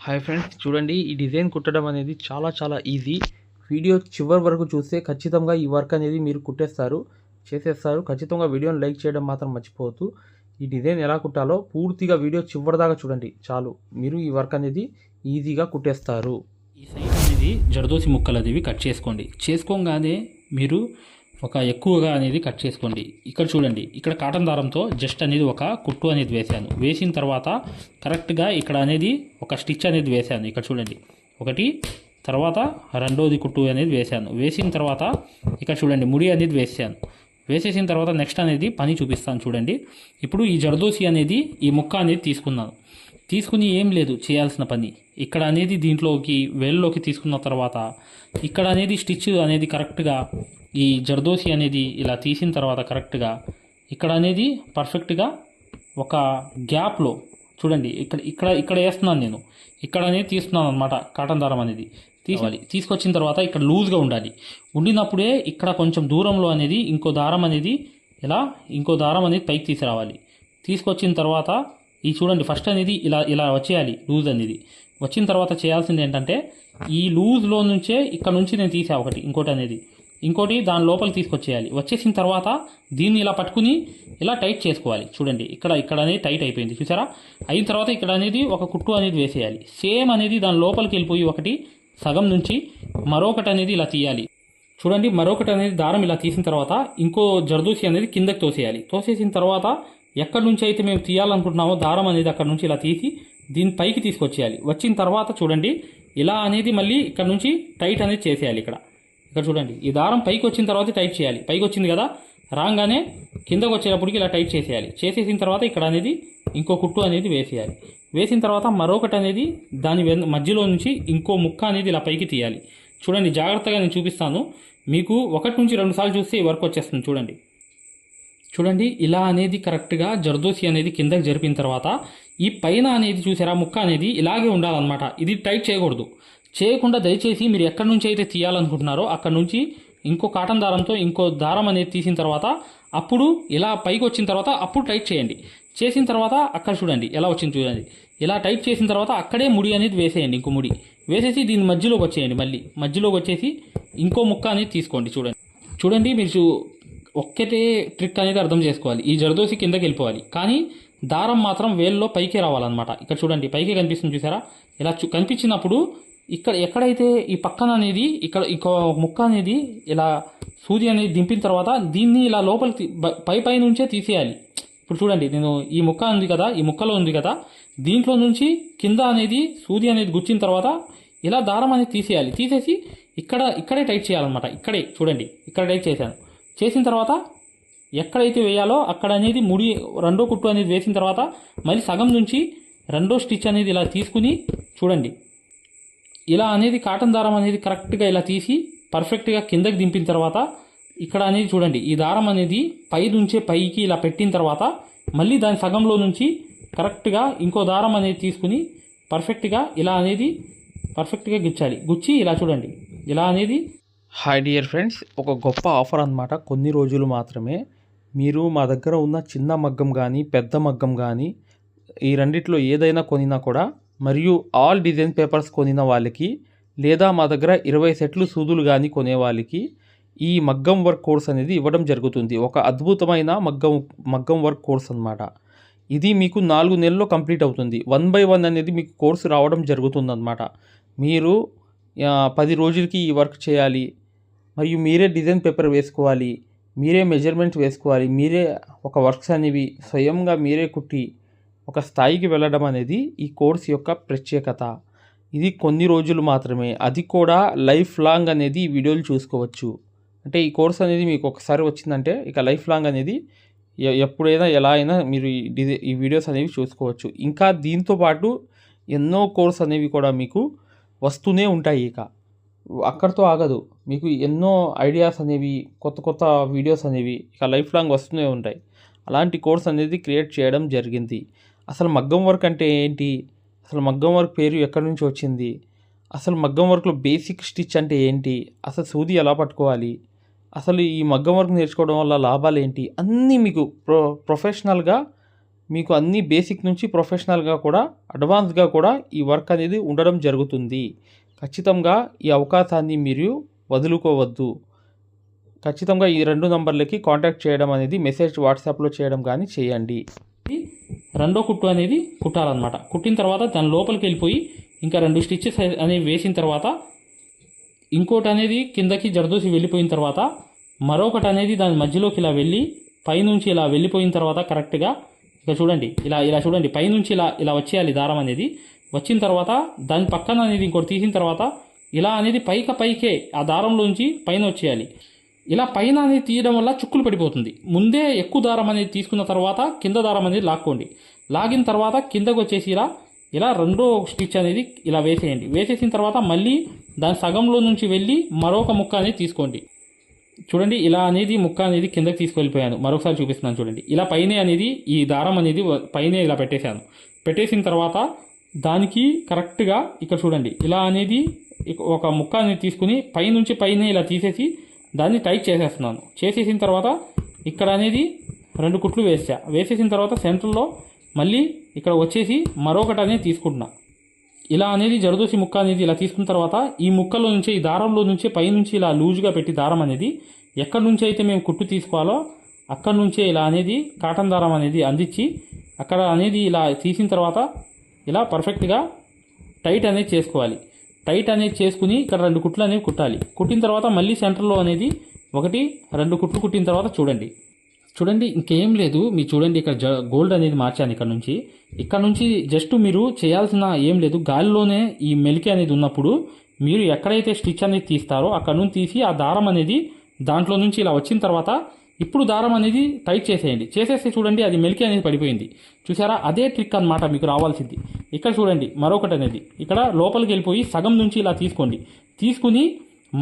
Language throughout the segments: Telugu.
హాయ్ ఫ్రెండ్స్ చూడండి ఈ డిజైన్ కుట్టడం అనేది చాలా చాలా ఈజీ. వీడియో చివరి వరకు చూస్తే ఖచ్చితంగా ఈ వర్క్ అనేది మీరు కుట్టేస్తారు చేసేస్తారు. ఖచ్చితంగా వీడియోని లైక్ చేయడం మాత్రం మర్చిపోవద్దు. ఈ డిజైన్ ఎలా కుట్టాలో పూర్తిగా వీడియో చివరి దాకా చూడండి చాలు. మీరు ఈ వర్క్ అనేది ఈజీగా కుట్టేస్తారు. ఈ సైజ్ అనేది జరదోసి ముక్కలు అనేవి కట్ చేసుకోండి. చేసుకోగానే మీరు ఒక ఎక్కువగా అనేది కట్ చేసుకోండి. ఇక్కడ చూడండి. ఇక్కడ కాటన్ దారంతో జస్ట్ అనేది ఒక కుట్టు అనేది వేశాను వేసిన తర్వాత కరెక్ట్గా ఇక్కడ అనేది ఒక స్టిచ్ అనేది వేశాను ఇక్కడ చూడండి. ఒకటి తర్వాత రెండోది కుట్టు అనేది వేశాను వేసిన తర్వాత ఇక్కడ చూడండి ముడి అనేది వేసాను. వేసేసిన తర్వాత నెక్స్ట్ అనేది పని చూపిస్తాను చూడండి. ఇప్పుడు ఈ జరదోసి అనేది ఈ ముక్క అనేది తీసుకున్నాను. తీసుకుని ఏం లేదు చేయాల్సిన పని. ఇక్కడ అనేది దీంట్లోకి వేళ్ళలోకి తీసుకున్న తర్వాత ఇక్కడ అనేది స్టిచ్ అనేది కరెక్ట్గా ఈ జర్దోసి అనేది ఇలా తీసిన తర్వాత కరెక్ట్గా ఇక్కడ అనేది పర్ఫెక్ట్గా ఒక గ్యాప్లో చూడండి ఇక్కడ ఇక్కడ ఇక్కడ వేస్తున్నాను నేను. ఇక్కడ అనేది తీస్తున్నాను అనమాట కాటన్ దారం అనేది. తీసుకోవాలి తీసుకొచ్చిన తర్వాత ఇక్కడ లూజ్గా ఉండాలి. ఉండినప్పుడే ఇక్కడ కొంచెం దూరంలో అనేది ఇంకో దారం అనేది ఇలా ఇంకో దారం అనేది పైకి తీసుకురావాలి. తీసుకొచ్చిన తర్వాత ఈ చూడండి ఫస్ట్ అనేది ఇలా ఇలా వచ్చేయాలి లూజ్ అనేది. వచ్చిన తర్వాత చేయాల్సింది ఏంటంటే ఈ లూజ్లో నుంచే ఇక్కడ నుంచి నేను తీసా ఒకటి ఇంకోటి అనేది. ఇంకోటి దాని లోపల తీసుకొచ్చేయాలి. వచ్చేసిన తర్వాత దీన్ని ఇలా పట్టుకుని ఇలా టైట్ చేసుకోవాలి. చూడండి ఇక్కడ ఇక్కడ అనేది టైట్ అయిపోయింది చూసారా? అయిన తర్వాత ఇక్కడ అనేది ఒక కుట్టు అనేది వేసేయాలి. సేమ్ అనేది దాని లోపలికి వెళ్ళిపోయి ఒకటి సగం నుంచి మరొకటి అనేది ఇలా తీయాలి. చూడండి మరొకటి అనేది దారం ఇలా తీసిన తర్వాత ఇంకో జర్దూసి అనేది కిందకి తోసేయాలి. తోసేసిన తర్వాత ఎక్కడి నుంచి అయితే మేము తీయాలనుకుంటున్నామో దారం అనేది అక్కడ నుంచి ఇలా తీసి దీని పైకి తీసుకొచ్చేయాలి. వచ్చిన తర్వాత చూడండి ఇలా అనేది మళ్ళీ ఇక్కడ నుంచి టైట్ అనేది చేసేయాలి ఇక్కడ. ఇక్కడ చూడండి ఈ దారం పైకి వచ్చిన తర్వాత టైట్ చేయాలి. పైకి వచ్చింది కదా రాగానే కిందకు వచ్చేటప్పటికి ఇలా టైట్ చేసేయాలి. చేసేసిన తర్వాత ఇక్కడ అనేది ఇంకో కుట్టు అనేది వేసేయాలి. వేసిన తర్వాత మరొకటి అనేది దాని మధ్యలో నుంచి ఇంకో ముక్క అనేది ఇలా పైకి తీయాలి. చూడండి జాగ్రత్తగా నేను చూపిస్తాను. మీకు ఒకటి నుంచి రెండు సార్లు చూస్తే ఈ వర్క్ వచ్చేస్తుంది. చూడండి. చూడండి ఇలా అనేది కరెక్ట్గా జర్దోసి అనేది కిందకి జరిపిన తర్వాత ఈ పైన అనేది చూసారా ముక్క అనేది ఇలాగే ఉండాలన్నమాట. ఇది టైట్ చేయకూడదు. చేయకుండా దయచేసి మీరు ఎక్కడి నుంచి అయితే తీయాలనుకుంటున్నారో అక్కడ నుంచి ఇంకో కాటన్ దారంతో ఇంకో దారం అనేది తీసిన తర్వాత అప్పుడు ఇలా పైకి వచ్చిన తర్వాత అప్పుడు టైట్ చేయండి. చేసిన తర్వాత అక్కడ చూడండి ఎలా వచ్చింది చూడండి. ఇలా టైట్ చేసిన తర్వాత అక్కడే ముడి అనేది వేసేయండి ఇంకో ముడి. వేసేసి దీని మధ్యలోకి వచ్చేయండి మళ్ళీ. మధ్యలోకి వచ్చేసి ఇంకో ముక్క అనేది తీసుకోండి చూడండి. చూడండి మీరు ఒక్కటే ట్రిక్ అనేది అర్థం చేసుకోవాలి. ఈ జరదోసి కిందకి వెళ్ళిపోవాలి. కానీ దారం మాత్రం వేల్లో పైకి రావాలన్నమాట. ఇక్కడ చూడండి పైకి కనిపిస్తుంది చూసారా? ఇలా చూ కనిపించినప్పుడు ఇక్కడ ఎక్కడైతే ఈ పక్కన అనేది ఇక్కడ ఇంకో ముక్క అనేది ఇలా సూది అనేది దింపిన తర్వాత దీన్ని ఇలా లోపలికి పై పై నుంచే తీసేయాలి. ఇప్పుడు చూడండి నేను ఈ ముక్క ఉంది కదా ఈ ముక్కలో ఉంది కదా దీంట్లో నుంచి కింద అనేది సూది అనేది గుచ్చిన తర్వాత ఇలా దారం అనేది తీసేయాలి. తీసేసి ఇక్కడ ఇక్కడే టైట్ చేయాలన్నమాట. ఇక్కడే చూడండి ఇక్కడ టైట్ చేశాను. చేసిన తర్వాత ఎక్కడైతే వేయాలో అక్కడ అనేది ముడి రెండో కుట్టు అనేది వేసిన తర్వాత మళ్ళీ సగం నుంచి రెండో స్టిచ్ అనేది ఇలా తీసుకుని చూడండి. ఇలా అనేది కాటన్ దారం అనేది కరెక్ట్గా ఇలా తీసి పర్ఫెక్ట్గా కిందకి దింపిన తర్వాత ఇక్కడ అనేది చూడండి ఈ దారం అనేది పై నుంచే పైకి ఇలా పెట్టిన తర్వాత మళ్ళీ దాని సగంలో నుంచి కరెక్ట్గా ఇంకో దారం అనేది తీసుకుని పర్ఫెక్ట్గా ఇలా అనేది పర్ఫెక్ట్గా గుచ్చాలి. గుచ్చి ఇలా చూడండి ఇలా అనేది హాయ్ డియర్ ఫ్రెండ్స్ ఒక గొప్ప ఆఫర్ అన్నమాట. కొన్ని రోజులు మాత్రమే మీరు మా దగ్గర ఉన్న చిన్న మగ్గం కానీ పెద్ద మగ్గం కానీ ఈ రెండిట్లో ఏదైనా కొనినా కూడా మరియు ఆల్ డిజైన్ పేపర్స్ కొనిన వాళ్ళకి లేదా మా దగ్గర ఇరవై సెట్లు సూదులు కానీ కొనే వాళ్ళకి ఈ మగ్గం వర్క్ కోర్స్ అనేది ఇవ్వడం జరుగుతుంది. ఒక అద్భుతమైన మగ్గం మగ్గం వర్క్ కోర్స్ అన్నమాట. ఇది మీకు నాలుగు నెలల్లో కంప్లీట్ అవుతుంది. వన్ బై వన్ అనేది మీకు కోర్సు రావడం జరుగుతుందన్నమాట. మీరు పది రోజులకి ఈ వర్క్ చేయాలి. మరియు మీరే డిజైన్ పేపర్ వేసుకోవాలి. మీరే మెజర్మెంట్ వేసుకోవాలి. మీరే ఒక వర్క్స్ అనేవి స్వయంగా మీరే కుట్టి ఒక స్థాయికి వెళ్ళడం అనేది ఈ కోర్స్ యొక్క ప్రత్యేకత. ఇది కొన్ని రోజులు మాత్రమే. అది కూడా లైఫ్ లాంగ్ అనేది ఈ వీడియోలు చూసుకోవచ్చు. అంటే ఈ కోర్స్ అనేది మీకు ఒకసారి వచ్చిందంటే ఇక లైఫ్ లాంగ్ అనేది ఎప్పుడైనా ఎలా అయినా మీరు ఈ డిజై ఈ వీడియోస్ అనేవి చూసుకోవచ్చు. ఇంకా దీంతో పాటు ఎన్నో కోర్స్ అనేవి కూడా మీకు వస్తూనే ఉంటాయి ఇక. అక్కడితో ఆగదు. మీకు ఎన్నో ఐడియాస్ అనేవి కొత్త కొత్త వీడియోస్ అనేవి ఇక లైఫ్ లాంగ్ వస్తూనే ఉంటాయి. అలాంటి కోర్స్ అనేది క్రియేట్ చేయడం జరిగింది. అసలు మగ్గం వర్క్ అంటే ఏంటి? అసలు మగ్గం వర్క్ పేరు ఎక్కడి నుంచి వచ్చింది? అసలు మగ్గం వర్క్లో బేసిక్ స్టిచ్ అంటే ఏంటి? అసలు సూది ఎలా పట్టుకోవాలి? అసలు ఈ మగ్గం వర్క్ నేర్చుకోవడం వల్ల లాభాలు ఏంటి? అన్నీ మీకు ప్రొ ప్రొఫెషనల్గా మీకు అన్ని బేసిక్ నుంచి ప్రొఫెషనల్గా కూడా అడ్వాన్స్గా కూడా ఈ వర్క్ అనేది ఉండడం జరుగుతుంది. ఖచ్చితంగా ఈ అవకాశాన్ని మీరు వదులుకోవద్దు. ఖచ్చితంగా ఈ రెండు నంబర్లకి కాంటాక్ట్ చేయడం అనేది మెసేజ్ వాట్సాప్లో చేయడం కానీ చేయండి. రెండో కుట్టు అనేది కుట్టాలన్నమాట. కుట్టిన తర్వాత దాని లోపలికి వెళ్ళిపోయి ఇంకా రెండు స్టిచ్చెస్ అనేవి వేసిన తర్వాత ఇంకోటి అనేది కిందకి జరదోసి వెళ్ళిపోయిన తర్వాత మరొకటి అనేది దాని మధ్యలోకి ఇలా వెళ్ళి పైనుంచి ఇలా వెళ్ళిపోయిన తర్వాత కరెక్ట్గా ఇక చూడండి ఇలా ఇలా చూడండి పైనుంచి ఇలా ఇలా వచ్చేయాలి దారం అనేది. వచ్చిన తర్వాత దాని పక్కన అనేది ఇంకోటి తీసిన తర్వాత ఇలా అనేది పైక పైకే ఆ దారంలోంచి పైన వచ్చేయాలి. ఇలా పైన అనేది తీయడం వల్ల చుక్కులు పడిపోతుంది. ముందే ఎక్కువ దారం అనేది తీసుకున్న తర్వాత కింద దారం అనేది లాక్కోండి. లాగిన తర్వాత కిందకు వచ్చేసి ఇలా ఇలా రెండో స్టిచ్ అనేది ఇలా వేసేయండి. వేసేసిన తర్వాత మళ్ళీ దాని సగంలో నుంచి వెళ్ళి మరొక ముక్క అనేది తీసుకోండి. చూడండి ఇలా అనేది ముక్క అనేది కిందకి తీసుకెళ్ళిపోయాను. మరొకసారి చూపిస్తున్నాను చూడండి. ఇలా పైనే అనేది ఈ దారం అనేది పైన పైనే ఇలా పెట్టేశాను. పెట్టేసిన తర్వాత దానికి కరెక్ట్గా ఇక్కడ చూడండి. ఇలా అనేది ఒక ముక్క అనేది తీసుకుని పైనుంచి పైనే ఇలా తీసేసి దాన్ని టైట్ చేసేస్తున్నాను. చేసేసిన తర్వాత ఇక్కడ అనేది రెండు కుట్లు వేసా. వేసేసిన తర్వాత సెంటర్లో మళ్ళీ ఇక్కడ వచ్చేసి మరొకటి అనేది తీసుకుంటున్నా. ఇలా అనేది జరదోసి ముక్క అనేది ఇలా తీసుకున్న తర్వాత ఈ ముక్కలో నుంచి ఈ దారంలో నుంచి పైనుంచి ఇలా లూజ్గా పెట్టి దారం అనేది ఎక్కడి నుంచి అయితే మేము కుట్టు తీసుకోవాలో అక్కడి నుంచే ఇలా అనేది కాటన్ దారం అనేది అందించి అక్కడ అనేది ఇలా తీసిన తర్వాత ఇలా పర్ఫెక్ట్గా టైట్ అనేది చేసుకోవాలి. టైట్ అనేది చేసుకుని ఇక్కడ రెండు కుట్లు అనేవి కుట్టాలి. కుట్టిన తర్వాత మళ్ళీ సెంటర్లో అనేది ఒకటి రెండు కుట్లు కుట్టిన తర్వాత చూడండి. చూడండి ఇంకేం లేదు. మీరు చూడండి ఇక్కడ జ గోల్డ్ అనేది మార్చాను ఇక్కడ నుంచి. ఇక్కడ నుంచి జస్ట్ మీరు చేయాల్సిన ఏం లేదు. గాలిలోనే ఈ మెలికి అనేది ఉన్నప్పుడు మీరు ఎక్కడైతే స్టిచ్ అనేది తీస్తారో అక్కడ నుంచి తీసి ఆ దారం అనేది దాంట్లో నుంచి ఇలా వచ్చిన తర్వాత ఇప్పుడు దారం అనేది టైట్ చేసేయండి. చేసేస్తే చూడండి అది మెలికి అనేది పడిపోయింది. చూసారా? అదే ట్రిక్ అన్నమాట మీకు రావాల్సింది. ఇక్కడ చూడండి మరొకటి అనేది. ఇక్కడ లోపలికి వెళ్ళిపోయి సగం నుంచి ఇలా తీసుకోండి. తీసుకుని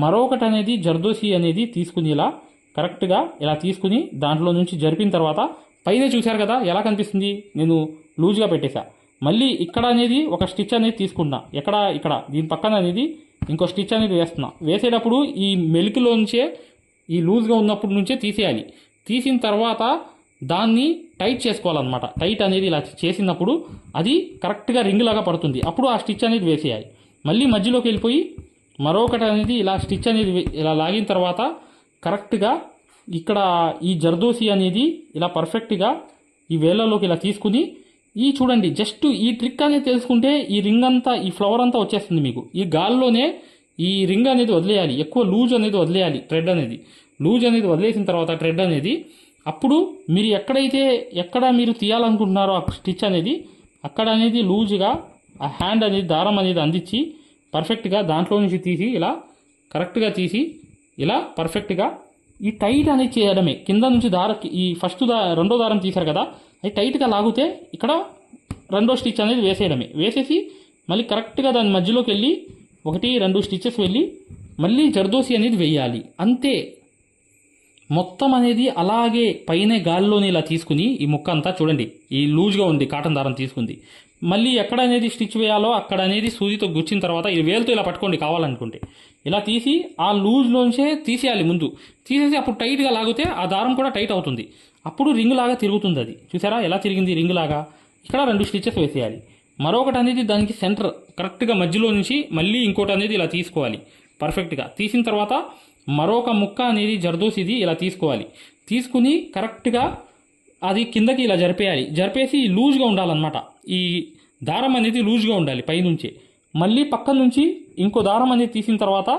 మరొకటి అనేది జర్దోసి అనేది తీసుకుని ఇలా కరెక్ట్గా ఇలా తీసుకుని దాంట్లో నుంచి జరిపిన తర్వాత పైన చూశారు కదా ఎలా కనిపిస్తుంది? నేను లూజ్గా పెట్టేశా. మళ్ళీ ఇక్కడ అనేది ఒక స్టిచ్ అనేది తీసుకున్నా. ఎక్కడ? ఇక్కడ. దీని పక్కన అనేది ఇంకో స్టిచ్ అనేది వేస్తున్నా. వేసేటప్పుడు ఈ మెలికిలోంచే ఈ లూజ్గా ఉన్నప్పుడు నుంచే తీసేయాలి. తీసిన తర్వాత దాన్ని టైట్ చేసుకోవాలన్నమాట. టైట్ అనేది ఇలా చేసినప్పుడు అది కరెక్ట్గా రింగ్ లాగా పడుతుంది. అప్పుడు ఆ స్టిచ్ అనేది వేసేయాలి. మళ్ళీ మధ్యలోకి వెళ్ళిపోయి మరొకటి అనేది ఇలా స్టిచ్ అనేది ఇలా లాగిన తర్వాత కరెక్ట్గా ఇక్కడ ఈ జర్దోసి అనేది ఇలా పర్ఫెక్ట్గా ఈ వేళ్ళలోకి ఇలా తీసుకుని ఈ చూడండి జస్ట్ ఈ ట్రిక్ అనేది తెలుసుకుంటే ఈ రింగ్ అంతా ఈ ఫ్లవర్ అంతా వచ్చేస్తుంది మీకు. ఈ గాల్లోనే ఈ రింగ్ అనేది వదిలేయాలి. ఎక్కువ లూజ్ అనేది వదిలేయాలి థ్రెడ్ అనేది. లూజ్ అనేది వదిలేసిన తర్వాత థ్రెడ్ అనేది అప్పుడు మీరు ఎక్కడైతే ఎక్కడ మీరు తీయాలనుకుంటున్నారో ఆ స్టిచ్ అనేది అక్కడ అనేది లూజ్గా ఆ హ్యాండ్ అనేది దారం అనేది అందించి పర్ఫెక్ట్గా దాంట్లో నుంచి తీసి ఇలా కరెక్ట్గా తీసి ఇలా పర్ఫెక్ట్గా ఈ టైట్ అనేది చేయడమే. కింద నుంచి దారకి ఈ ఫస్ట్ దా రెండో దారం తీశారు కదా అది టైట్గా లాగితే ఇక్కడ రెండో స్టిచ్ అనేది వేసేయడమే. వేసేసి మళ్ళీ కరెక్ట్గా దాని మధ్యలోకి వెళ్ళి ఒకటి రెండు స్టిచెస్ వెళ్ళి మళ్ళీ జర్దోసి అనేది వేయాలి. అంతే. మొత్తం అనేది అలాగే పైనే గాల్లోనే ఇలా తీసుకుని ఈ ముక్క అంతా చూడండి. ఈ లూజ్గా ఉంది కాటన్ దారం తీసుకుంది. మళ్ళీ ఎక్కడ అనేది స్టిచ్ వేయాలో అక్కడ అనేది సూదితో గుచ్చిన తర్వాత ఈ వేలుతో ఇలా పట్టుకోండి కావాలనుకుంటే. ఇలా తీసి ఆ లూజ్లోంచే తీసేయాలి ముందు. తీసేసి అప్పుడు టైట్గా లాగితే ఆ దారం కూడా టైట్ అవుతుంది. అప్పుడు రింగ్ లాగా తిరుగుతుంది అది. చూసారా? ఎలా తిరిగింది రింగ్ లాగా? ఇక్కడ రెండు స్టిచెస్ వేసేయాలి. మరొకటి అనేది దానికి సెంటర్ కరెక్ట్గా మధ్యలో నుంచి మళ్ళీ ఇంకోటి అనేది ఇలా తీసుకోవాలి. పర్ఫెక్ట్గా తీసిన తర్వాత మరొక ముక్క అనేది జర్దోసిది ఇలా తీసుకోవాలి. తీసుకుని కరెక్ట్గా అది కిందకి ఇలా జరిపేయాలి. జరిపేసి లూజ్గా ఉండాలన్నమాట. ఈ దారం అనేది లూజ్గా ఉండాలి పైనుంచి. మళ్ళీ పక్క నుంచి ఇంకో దారం అనేది తీసిన తర్వాత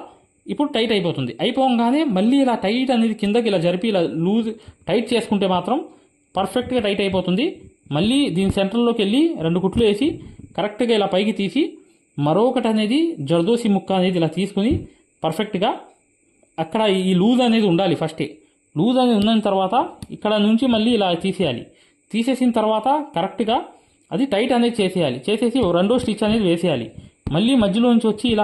ఇప్పుడు టైట్ అయిపోతుంది. అయిపోగానే మళ్ళీ ఇలా టైట్ అనేది కిందకి ఇలా జరిపి ఇలా లూజ్ టైట్ చేసుకుంటే మాత్రం పర్ఫెక్ట్గా టైట్ అయిపోతుంది. మళ్ళీ దీని సెంటర్లోకి వెళ్ళి రెండు కుట్లు వేసి కరెక్ట్గా ఇలా పైకి తీసి మరొకటి అనేది జర్దోసి ముక్క అనేది ఇలా తీసుకుని పర్ఫెక్ట్గా అక్కడ ఈ లూజ్ అనేది ఉండాలి ఫస్టే లూజ్ అనేది ఉన్న తర్వాత ఇక్కడ నుంచి మళ్ళీ ఇలా తీసేయాలి. తీసేసిన తర్వాత కరెక్ట్గా అది టైట్ అనేది చేసేయాలి. చేసేసి రెండో స్టిచ్ అనేది వేసేయాలి. మళ్ళీ మధ్యలో నుంచి వచ్చి ఇలా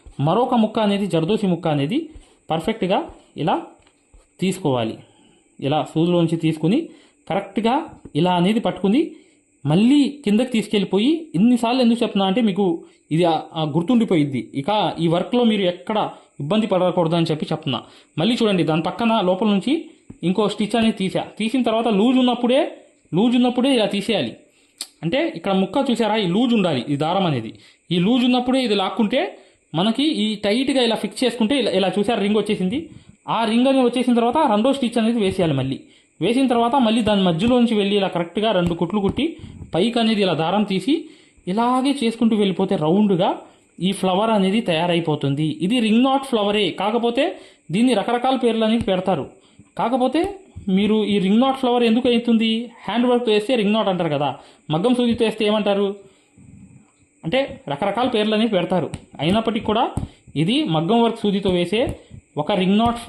మరొక ముక్క అనేది జర్దోసి ముక్క అనేది పర్ఫెక్ట్గా ఇలా తీసుకోవాలి. ఇలా సూదులోంచి తీసుకుని కరెక్ట్గా ఇలా అనేది పట్టుకుని మళ్ళీ కిందకి తీసుకెళ్ళిపోయి ఇన్నిసార్లు ఎందుకు చెప్తున్నా అంటే మీకు ఇది గుర్తుండిపోయిద్ది. ఇక ఈ వర్క్లో మీరు ఎక్కడ ఇబ్బంది పడకూడదు అని చెప్పి చెప్తున్నా. మళ్ళీ చూడండి దాని పక్కన లోపల నుంచి ఇంకో స్టిచ్ అనేది తీసా. తీసిన తర్వాత లూజ్ ఉన్నప్పుడే లూజ్ ఉన్నప్పుడే ఇలా తీసేయాలి. అంటే ఇక్కడ ముక్క చూసారా? ఈ లూజ్ ఉండాలి ఈ దారం అనేది. ఈ లూజ్ ఉన్నప్పుడే ఇది లాక్కుంటే మనకి ఈ టైట్గా ఇలా ఫిక్స్ చేసుకుంటే ఇలా ఇలా చూసారు? రింగ్ వచ్చేసింది. ఆ రింగ్ అనేది వచ్చేసిన తర్వాత రెండో స్టిచ్ అనేది వేసేయాలి మళ్ళీ. వేసిన తర్వాత మళ్ళీ దాని మధ్యలోంచి వెళ్ళి ఇలా కరెక్ట్గా రెండు కుట్లు కుట్టి పైకి అనేది ఇలా దారం తీసి ఇలాగే చేసుకుంటూ వెళ్ళిపోతే రౌండ్గా ఈ ఫ్లవర్ అనేది తయారైపోతుంది. ఇది రింగ్ నాట్ ఫ్లవరే కాకపోతే దీన్ని రకరకాల పేర్లు అనేది పెడతారు. కాకపోతే మీరు ఈ రింగ్ నాట్ ఫ్లవర్ ఎందుకు అవుతుంది హ్యాండ్ వర్క్ వేస్తే రింగ్ నాట్ అంటారు కదా. మగ్గం సూదితో వేస్తే ఏమంటారు? అంటే రకరకాల పేర్లు అనేవి పెడతారు. అయినప్పటికీ కూడా ఇది మగ్గం వర్క్ సూదితో వేసే ఒక రింగ్ నాట్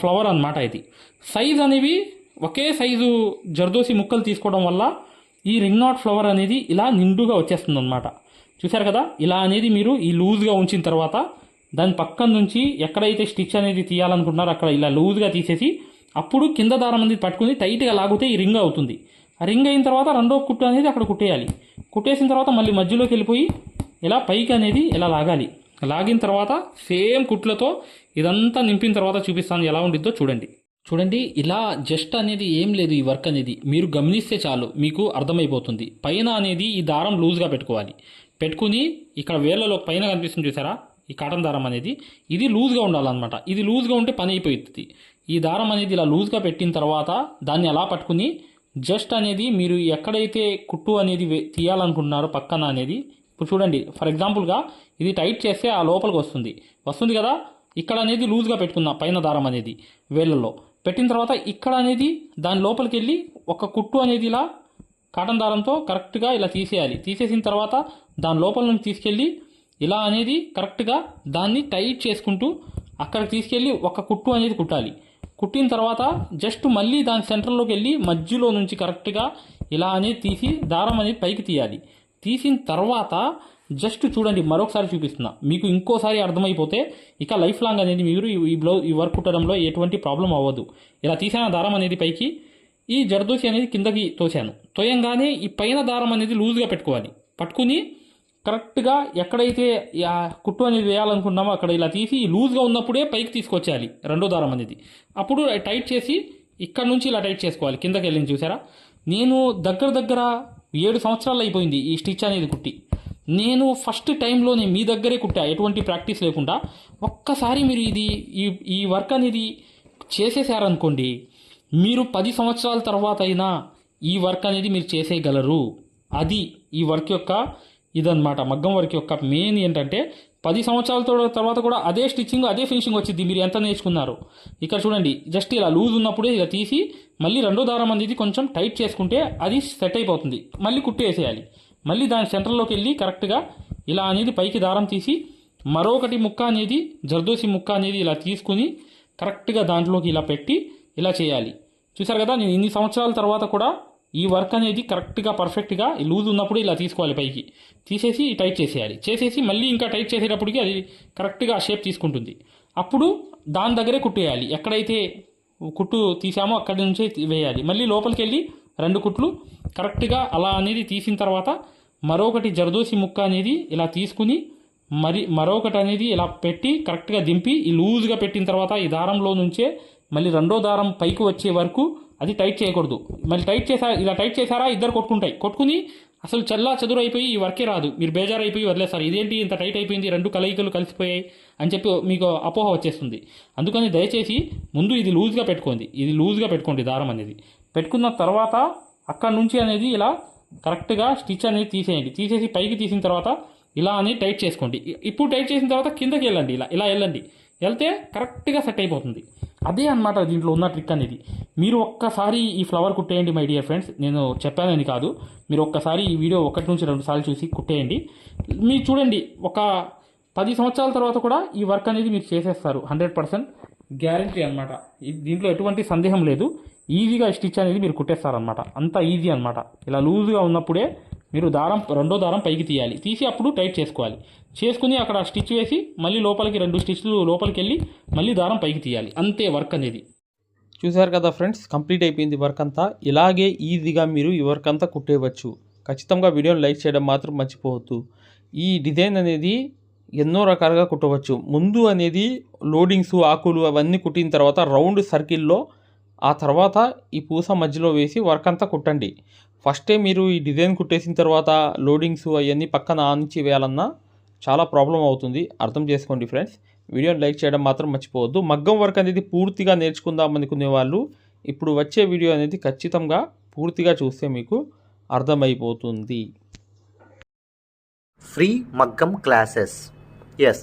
ఫ్లవర్ అన్నమాట ఇది. సైజ్ అనేవి ఒకే సైజు జర్దోసి ముక్కలు తీసుకోవడం వల్ల ఈ రింగ్ నాట్ ఫ్లవర్ అనేది ఇలా నిండుగా వచ్చేస్తుంది అనమాట చూసారు కదా? ఇలా అనేది మీరు ఈ లూజ్గా ఉంచిన తర్వాత దాని పక్కన నుంచి ఎక్కడైతే స్టిచ్ అనేది తీయాలనుకుంటున్నారో అక్కడ ఇలా లూజ్గా తీసేసి అప్పుడు కింద దారం అనేది పట్టుకుని టైట్గా లాగితే ఈ రింగ్ అవుతుంది. రింగ్ అయిన తర్వాత రెండో కుట్టు అనేది అక్కడ కుట్టేయాలి. కుట్టేసిన తర్వాత మళ్ళీ మధ్యలోకి వెళ్ళిపోయి ఇలా పైకి అనేది ఇలా లాగాలి. లాగిన తర్వాత సేమ్ కుట్లతో ఇదంతా నింపిన తర్వాత చూపిస్తాను ఎలా ఉండిద్దో చూడండి. చూడండి ఇలా జస్ట్ అనేది ఏం లేదు ఈ వర్క్ అనేది. మీరు గమనిస్తే చాలు మీకు అర్థమైపోతుంది. పైన అనేది ఈ దారం లూజ్గా పెట్టుకోవాలి. పెట్టుకుని ఇక్కడ వేళ్ళలో పైన కనిపిస్తుంది చూసారా? ఈ కాటన్ దారం అనేది. ఇది లూజ్గా ఉండాలన్నమాట. ఇది లూజ్గా ఉంటే పని అయిపోతుంది ఈ దారం అనేది ఇలా లూజ్గా పెట్టిన తర్వాత దాన్ని అలా పట్టుకుని జస్ట్ అనేది మీరు ఎక్కడైతే కుట్టు అనేది తీయాలనుకుంటున్నారో పక్కన అనేది ఇప్పుడు చూడండి ఫర్ ఎగ్జాంపుల్గా ఇది టైట్ చేస్తే ఆ లోపలికి వస్తుంది. వస్తుంది కదా? ఇక్కడ అనేది లూజ్గా పెట్టుకుందాం పైన దారం అనేది వేళ్ళలో. పెట్టిన తర్వాత ఇక్కడ అనేది దాని లోపలికి వెళ్ళి ఒక కుట్టు అనేది ఇలా కాటన్ దారంతో కరెక్ట్గా ఇలా తీసేయాలి. తీసేసిన తర్వాత దాని లోపల నుంచి తీసుకెళ్ళి ఇలా అనేది కరెక్ట్గా దాన్ని టైట్ చేసుకుంటూ అక్కడికి తీసుకెళ్ళి ఒక కుట్టు అనేది కుట్టాలి. కుట్టిన తర్వాత జస్ట్ మళ్ళీ దాని సెంటర్లోకి వెళ్ళి మధ్యలో నుంచి కరెక్ట్గా ఇలా అనేది తీసి దారం అనేది పైకి తీయాలి. తీసిన తర్వాత జస్ట్ చూడండి మరొకసారి చూపిస్తున్నా. మీకు ఇంకోసారి అర్థమైపోతే ఇక లైఫ్ లాంగ్ అనేది మీరు ఈ- ఈ బ్లౌజ్ ఈ వర్క్ కుట్టడంలో ఎటువంటి ప్రాబ్లం అవ్వదు. ఇలా తీసిన దారం అనేది పైకి ఈ జరదోసి అనేది కిందకి తోసాను తోయంగానే ఈ పైన దారం అనేది లూజ్గా పెట్టుకోవాలి. పట్టుకుని కరెక్ట్గా ఎక్కడైతే కుట్టు అనేది వేయాలనుకున్నామో అక్కడ ఇలా తీసి లూజ్గా ఉన్నప్పుడే పైకి తీసుకొచ్చేయాలి రెండో దారం అనేది. అప్పుడు టైట్ చేసి ఇక్కడ నుంచి ఇలా టైట్ చేసుకోవాలి. కిందకి వెళ్ళింది చూసారా? నేను దగ్గర దగ్గర ఏడు సంవత్సరాలు అయిపోయింది ఈ స్టిచ్ అనేది కుట్టి. నేను ఫస్ట్ టైంలోనే మీ దగ్గరే కుట్టా ఎటువంటి ప్రాక్టీస్ లేకుండా. ఒక్కసారి మీరు ఇది ఈ ఈ వర్క్ అనేది చేసేసారనుకోండి మీరు పది సంవత్సరాల తర్వాత అయినా ఈ వర్క్ అనేది మీరు చేసేయగలరు. అది ఈ వర్క్ యొక్క ఇదన్నమాట. మగ్గం వర్క్ యొక్క మెయిన్ ఏంటంటే పది సంవత్సరాల తర్వాత కూడా అదే స్టిచ్చింగ్ అదే ఫినిషింగ్ వచ్చింది మీరు ఎంత నేర్చుకున్నారు? ఇక్కడ చూడండి జస్ట్ ఇలా లూజ్ ఉన్నప్పుడే ఇలా తీసి మళ్ళీ రెండో దారం అనేది కొంచెం టైట్ చేసుకుంటే అది సెట్ అయిపోతుంది. మళ్ళీ కుట్టు వేసేయాలి. మళ్ళీ దాని సెంటర్లోకి వెళ్ళి కరెక్ట్గా ఇలా అనేది పైకి దారం తీసి మరొకటి ముక్క అనేది జర్దోసి ముక్క అనేది ఇలా తీసుకుని కరెక్ట్గా దాంట్లోకి ఇలా పెట్టి ఇలా చేయాలి. చూసారు కదా నేను ఇన్ని సంవత్సరాల తర్వాత కూడా ఈ వర్క్ అనేది కరెక్ట్గా పర్ఫెక్ట్గా లూజ్ ఉన్నప్పుడు ఇలా తీసుకోవాలి పైకి. తీసేసి టైట్ చేసేయాలి. చేసేసి మళ్ళీ ఇంకా టైట్ చేసేటప్పటికి అది కరెక్ట్గా షేప్ తీసుకుంటుంది. అప్పుడు దాని దగ్గరే కుట్టేయాలి. ఎక్కడైతే కుట్టు తీసామో అక్కడి నుంచే వేయాలి. మళ్ళీ లోపలికి వెళ్ళి రెండు కుట్లు కరెక్ట్గా అలా అనేది తీసిన తర్వాత మరొకటి జరదోసి ముక్క అనేది ఇలా తీసుకుని మరి మరొకటి అనేది ఇలా పెట్టి కరెక్ట్గా దింపి ఈ లూజ్గా పెట్టిన తర్వాత ఈ దారంలో నుంచే మళ్ళీ రెండో దారం పైకి వచ్చే వరకు అది టైట్ చేయకూడదు. మళ్ళీ టైట్ చేసా ఇలా టైట్ చేశారా ఇద్దరు కొట్టుకుంటాయి. కొట్టుకుని అసలు చల్లా చదురు అయిపోయి ఈ వర్కే రాదు. మీరు బేజారు అయిపోయి వదిలేస్తారు. ఇదేంటి ఇంత టైట్ అయిపోయింది రెండు కలయికలు కలిసిపోయాయి అని చెప్పి మీకు అపోహ వచ్చేస్తుంది. అందుకని దయచేసి ముందు ఇది లూజ్గా పెట్టుకోండి. ఇది లూజ్గా పెట్టుకోండి దారం అనేది. పెట్టుకున్న తర్వాత అక్కడ నుంచి అనేది ఇలా కరెక్ట్గా స్టిచ్ అనేది తీసేయండి. తీసేసి పైకి తీసిన తర్వాత ఇలా అని టైట్ చేసుకోండి. ఇప్పుడు టైట్ చేసిన తర్వాత కిందకి వెళ్ళండి. ఇలా ఇలా వెళ్ళండి. వెళ్తే కరెక్ట్గా సెట్ అయిపోతుంది. అదే అన్నమాట దీంట్లో ఉన్న ట్రిక్ అనేది. మీరు ఒక్కసారి ఈ ఫ్లవర్ కుట్టేయండి మై డియర్ ఫ్రెండ్స్ నేను చెప్పానని కాదు. మీరు ఒక్కసారి ఈ వీడియో ఒకటి నుంచి రెండు సార్లు చూసి కుట్టేయండి. మీరు చూడండి ఒక పది సంవత్సరాల తర్వాత కూడా ఈ వర్క్ అనేది మీరు చేసేస్తారు. హండ్రెడ్ పర్సెంట్ గ్యారంటీ అనమాట దీంట్లో ఎటువంటి సందేహం లేదు. ఈజీగా స్టిచ్ అనేది మీరు కుట్టేస్తారనమాట అంత ఈజీ అనమాట ఇలా లూజ్గా ఉన్నప్పుడే మీరు దారం రెండో దారం పైకి తీయాలి. తీసి అప్పుడు టైట్ చేసుకోవాలి. చేసుకుని అక్కడ స్టిచ్ వేసి మళ్ళీ లోపలికి రెండు స్టిచ్లు లోపలికి వెళ్ళి మళ్ళీ దారం పైకి తీయాలి. అంతే వర్క్ అనేది. చూశారు కదా ఫ్రెండ్స్ కంప్లీట్ అయిపోయింది వర్క్ అంతా. ఇలాగే ఈజీగా మీరు ఈ వర్క్ అంతా కుట్టేయవచ్చు. ఖచ్చితంగా వీడియోని లైక్ చేయడం మాత్రం మర్చిపోవద్దు. ఈ డిజైన్ అనేది ఎన్నో రకాలుగా కుట్టవచ్చు. ముందు అనేది లోడింగ్స్ ఆకులు అవన్నీ కుట్టిన తర్వాత రౌండ్ సర్కిల్లో ఆ తర్వాత ఈ పూస మధ్యలో వేసి వర్క్ అంతా కుట్టండి. ఫస్టే మీరు ఈ డిజైన్ కుట్టేసిన తర్వాత లోడింగ్స్ అవన్నీ పక్కన ఆనించి వేయాలన్నా చాలా ప్రాబ్లం అవుతుంది. అర్థం చేసుకోండి ఫ్రెండ్స్ వీడియోని లైక్ చేయడం మాత్రం మర్చిపోవద్దు. మగ్గం వర్క్ అనేది పూర్తిగా నేర్చుకుందాం అనుకునే వాళ్ళు ఇప్పుడు వచ్చే వీడియో అనేది ఖచ్చితంగా పూర్తిగా చూస్తే మీకు అర్థమైపోతుంది. ఫ్రీ మగ్గం క్లాసెస్ ఎస్